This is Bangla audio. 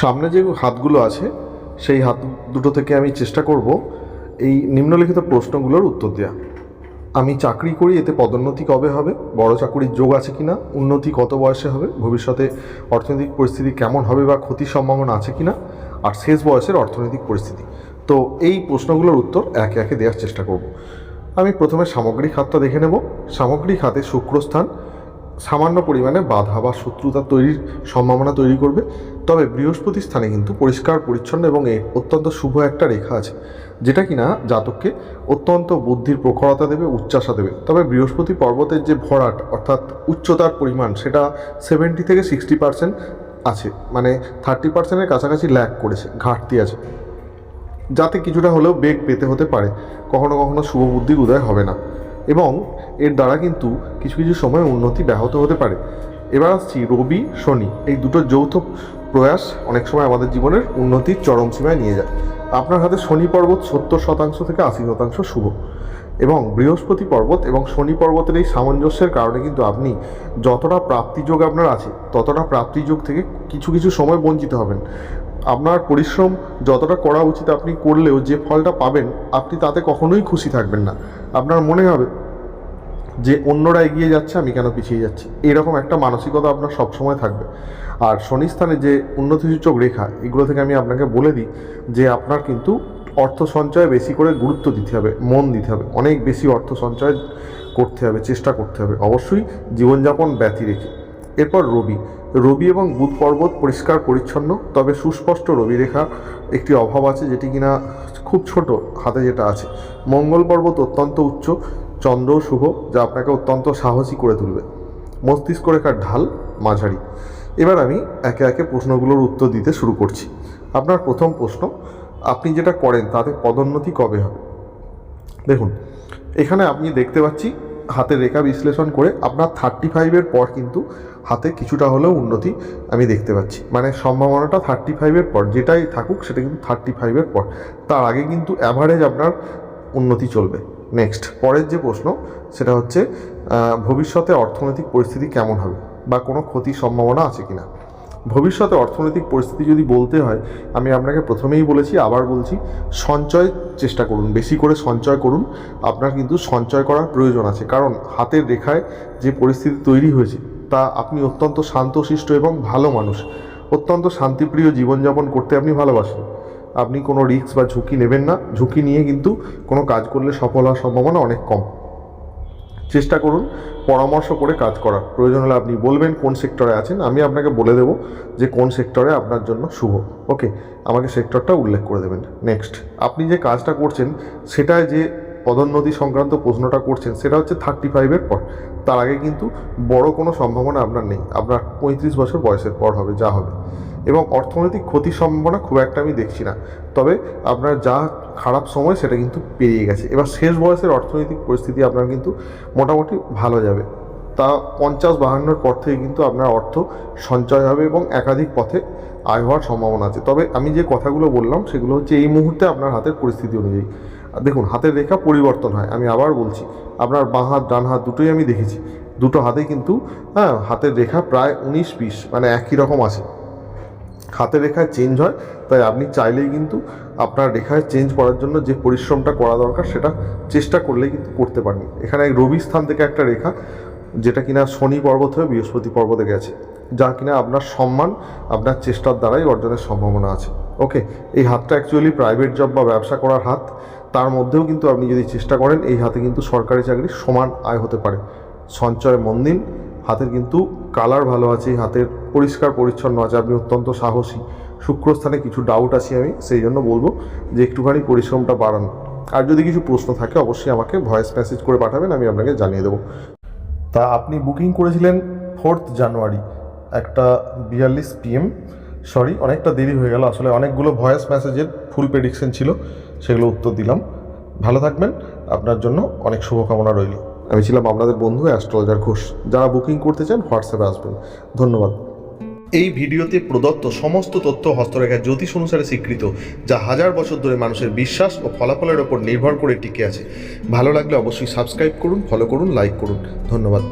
সামনে যে হাতগুলো আছে, সেই হাত দুটো থেকে আমি চেষ্টা করব এই নিম্নলিখিত প্রশ্নগুলোর উত্তর দেওয়া আমি চাকরি করি, এতে পদোন্নতি কবে হবে? বড় চাকরির যোগ আছে কি না উন্নতি কত বয়সে হবে? ভবিষ্যতে অর্থনৈতিক পরিস্থিতি কেমন হবে বা ক্ষতির সম্ভাবনা আছে কি না আর শেষ বয়সের অর্থনৈতিক পরিস্থিতি। তো এই প্রশ্নগুলোর উত্তর একে একে দেওয়ার চেষ্টা করব। আমি প্রথমে সামগ্রিক হাতটা দেখে নেব। সামগ্রিক হাতে শুক্রস্থান। সামান্য পরিমাণে বাধা বা শত্রুতা তৈরির সম্ভাবনা তৈরি করবে। তবে বৃহস্পতি স্থানে কিন্তু পরিষ্কার, পরিচ্ছন্ন এবং অত্যন্ত শুভ একটা রেখা আছে, যেটা কিনা জাতককে অত্যন্ত বুদ্ধির প্রখরতা দেবে উচ্চাসা দেবে। তবে বৃহস্পতি পর্বতের যে ভরাট, অর্থাৎ উচ্চতার পরিমাণ, সেটা সেভেন্টি থেকে সিক্সটি পার্সেন্ট আছে মানে থার্টি পার্সেন্টের কাছাকাছি ল্যাক করেছে, ঘাটতি আছে। যাতে কিছুটা হলেও বেগ পেতে হতে পারে, কখনো কখনো শুভ বুদ্ধির উদয় হবে না। এবং এর দ্বারা কিন্তু কিছু কিছু সময় উন্নতি ব্যাহত হতে পারে। এবার আসছি রবি, শনি। এই দুটো যৌথ প্রয়াস অনেক সময় আমাদের জীবনের উন্নতির চরম সীমায় নিয়ে যায়। আপনার হাতে শনি পর্বত সত্তর শতাংশ থেকে আশি শতাংশ শুভ। এবং বৃহস্পতি পর্বত এবং শনি পর্বতের এই সামঞ্জস্যের কারণে কিন্তু আপনি যতটা প্রাপ্তিযোগ আপনার আছে, ততটা প্রাপ্তিযোগ থেকে কিছু কিছু সময় বঞ্চিত হবেন। আপনার পরিশ্রম যতটা করা উচিত আপনি করলেও যে ফলটা পাবেন, আপনি তাতে কখনোই খুশি থাকবেন না। আপনার মনে হবে যে অন্যরা এগিয়ে যাচ্ছে, আমি কেন পিছিয়ে যাচ্ছি? এরকম একটা মানসিকতা আপনার সবসময় থাকবে। আর শনিস্থানে যে উন্নতিসূচক রেখা, এগুলো থেকে আমি আপনাকে বলে দিই যে আপনার কিন্তু অর্থ সঞ্চয়ে বেশি করে গুরুত্ব দিতে হবে, মন দিতে হবে। অনেক বেশি অর্থ সঞ্চয় করতে হবে, চেষ্টা করতে হবে। অবশ্যই জীবনযাপন ব্যতি রেখে। এরপর রবি। রবি এবং বুধ পর্বত পরিষ্কার, পরিচ্ছন্ন, তবে সুস্পষ্ট রবি রেখা একটি অভাব আছে যেটি কিনা খুব ছোট হাতে যেটা আছে। মঙ্গল পর্বত অত্যন্ত উচ্চ, চন্দ্র শুভ, যা আপনাকে অত্যন্ত সাহসী করে তুলবে। মস্তিষ্ক রেখার ঢাল মাঝারি। এবার আমি একে একে প্রশ্নগুলোর উত্তর দিতে শুরু করছি। আপনার প্রথম প্রশ্ন, আপনি যেটা করেন তাতে পদোন্নতি কবে হবে? দেখুন, এখানে আপনি দেখতে পাচ্ছি হাতের রেখা বিশ্লেষণ করে আপনার থার্টি ফাইভের পর কিন্তু হাতে কিছুটা হলেও উন্নতি আমি দেখতে পাচ্ছি। মানে সম্ভাবনাটা থার্টি ফাইভের পর, যেটাই থাকুক সেটা কিন্তু থার্টি ফাইভের পর। তার আগে কিন্তু অ্যাভারেজ আপনার উন্নতি চলবে। নেক্সট পরের যে প্রশ্ন, সেটা হচ্ছে ভবিষ্যতে অর্থনৈতিক পরিস্থিতি কেমন হবে? বা কোনো ক্ষতির সম্ভাবনা আছে কিনা? ভবিষ্যতে অর্থনৈতিক পরিস্থিতি যদি বলতে হয়, আমি আপনাকে প্রথমেই বলেছি, আবার বলছি, সঞ্চয় চেষ্টা করুন, বেশি করে সঞ্চয় করুন। আপনার কিন্তু সঞ্চয় করার প্রয়োজন আছে। কারণ হাতের রেখায় যে পরিস্থিতি তৈরি হয়েছে, তা আপনি অত্যন্ত শান্তশিষ্ট এবং ভালো মানুষ। অত্যন্ত শান্তিপ্রিয় জীবনযাপন করতে আপনি ভালোবাসেন। আপনি কোনো রিস্ক বা ঝুঁকি নেবেন না। ঝুঁকি নিয়ে কিন্তু কোনো কাজ করলে সফল হওয়ার সম্ভাবনা অনেক কম। চেষ্টা করুন পরামর্শ করে কাজ করার। প্রয়োজন হলে আপনি বলবেন কোন সেক্টরে আছেন, আমি আপনাকে বলে দেবো যে কোন সেক্টরে আপনার জন্য শুভ। ওকে, আমাকে সেক্টরটা উল্লেখ করে দেবেন। নেক্সট, আপনি যে কাজটা করছেন, সেটায় যে পদোন্নতি সংক্রান্ত প্রশ্নটা করছেন, সেটা হচ্ছে থার্টি ফাইভের পর। তার আগে কিন্তু বড় কোনো সম্ভাবনা আপনার নেই। আপনার পঁয়ত্রিশ বছর বয়সের পর হবে, যা হবে। এবং অর্থনৈতিক ক্ষতির সম্ভাবনা খুব একটা আমি দেখছি না। তবে আপনার যা খারাপ সময় সেটা কিন্তু পেরিয়ে গেছে। এবার শেষ বয়সের অর্থনৈতিক পরিস্থিতি আপনার কিন্তু মোটামুটি ভালো যাবে। তা পঞ্চাশ বাহান্নর পর থেকে কিন্তু আপনার অর্থ সঞ্চয় হবে এবং একাধিক পথে আয় হওয়ার সম্ভাবনা আছে। তবে আমি যে কথাগুলো বললাম সেগুলো হচ্ছে এই মুহূর্তে আপনার হাতের পরিস্থিতি অনুযায়ী। দেখুন, হাতের রেখা পরিবর্তন হয়, আমি আবার বলছি। আপনার বাঁ হাত, ডান হাত দুটোই আমি দেখেছি। দুটো হাতে কিন্তু হ্যাঁ হাতের রেখা প্রায় উনিশ বিশ মানে একই রকম আছে। হাতের রেখায় চেঞ্জ হয়, তাই আপনি চাইলেই কিন্তু আপনার রেখায় চেঞ্জ করার জন্য যে পরিশ্রমটা করা দরকার সেটা চেষ্টা করলেই কিন্তু করতে পারেন এখানে রবি স্থান থেকে একটা রেখা, যেটা কিনা শনি পর্বত হয়ে বৃহস্পতি পর্বতে গেছে, যা কিনা আপনার সম্মান, আপনার চেষ্টার দ্বারাই অর্জনের সম্ভাবনা আছে। ওকে এই হাতটা অ্যাকচুয়ালি প্রাইভেট জব বা ব্যবসা করার হাত, তার মধ্যেও কিন্তু আপনি যদি চেষ্টা করেন, এই হাতে কিন্তু সরকারি চাকরি সমান আয় হতে পারে। সঞ্চয় মন দিন হাতের কিন্তু কালার ভালো আছে, হাতের পরিষ্কার পরিচ্ছন্ন আছে, আপনি অত্যন্ত সাহসী। শুক্রস্থানে কিছু ডাউট আছে আমি সেই জন্য বলব যে একটুখানি পরিশ্রমটা বাড়ান। আর যদি কিছু প্রশ্ন থাকে, অবশ্যই আমাকে ভয়েস মেসেজ করে পাঠাবেন, আমি আপনাকে জানিয়ে দেবো। তা আপনি বুকিং করেছিলেন ফোর্থ জানুয়ারি একটা বিয়াল্লিশ পিএম সরি অনেকটা দেরি হয়ে গেল, আসলে অনেকগুলো ভয়েস মেসেজের ফুল প্রেডিকশন ছিল, সেগুলো উত্তর দিলাম। ভালো থাকবেন, আপনার জন্য অনেক শুভকামনা রইল। আমি ছিলাম আপনাদের বন্ধু অ্যাস্ট্রোলজার ঘোষ। যারা বুকিং করতে চান, হোয়াটসঅ্যাপে আসবেন। ধন্যবাদ। এই ভিডিওতে প্রদত্ত সমস্ত তথ্য হস্তরেখা জ্যোতিষ অনুসারে স্বীকৃত, যা হাজার বছর ধরে মানুষের বিশ্বাস ও ফলাফলের ওপর নির্ভর করে টিকে আছে। ভালো লাগলে অবশ্যই সাবস্ক্রাইব করুন, ফলো করুন, লাইক করুন। ধন্যবাদ।